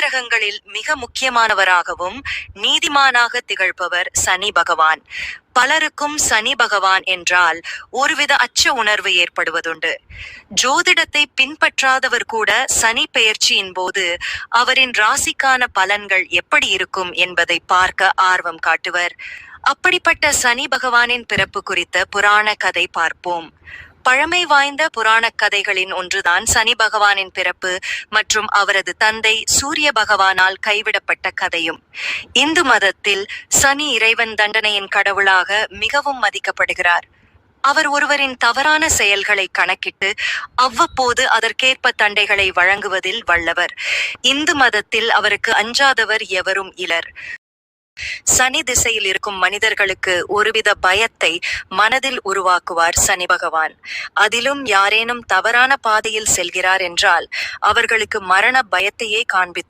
நவகிரகங்களில் மிக முக்கியமானவராகவும் நீதிமானாக திகழ்பவர் சனி பகவான். பலருக்கும் சனி பகவான் என்றால் ஒருவித அச்ச உணர்வு ஏற்படுவதுண்டு. ஜோதிடத்தை பின்பற்றாதவர் கூட சனி பெயர்ச்சியின் போது அவரின் ராசிக்கான பலன்கள் எப்படி இருக்கும் என்பதை பார்க்க ஆர்வம் காட்டுவர். அப்படிப்பட்ட சனி பகவானின் பிறப்பு குறித்த புராண கதை பார்ப்போம். பழமை வாய்ந்த புராணக் கதைகளின் ஒன்றுதான் சனி பகவானின் பிறப்பு மற்றும் அவரது தந்தை சூரிய பகவானால் கைவிடப்பட்ட கதையும். இந்து மதத்தில் சனி இறைவன் தண்டனையின் கடவுளாக மிகவும் மதிக்கப்படுகிறார். அவர் ஒருவரின் தவறான செயல்களை கணக்கிட்டு அவ்வப்போது அதற்கேற்ப தண்டைகளை வழங்குவதில் வல்லவர். இந்து மதத்தில் அவருக்கு அஞ்சாதவர் எவரும் இலர். சனி திசையில் இருக்கும் மனிதர்களுக்கு ஒருவித பயத்தை மனதில் உருவாக்குவார் சனி பகவான். அதிலும் யாரேனும் தவறான பாதையில் செல்கிறார் என்றால் அவர்களுக்கு மரண பயத்தையே காண்பித்து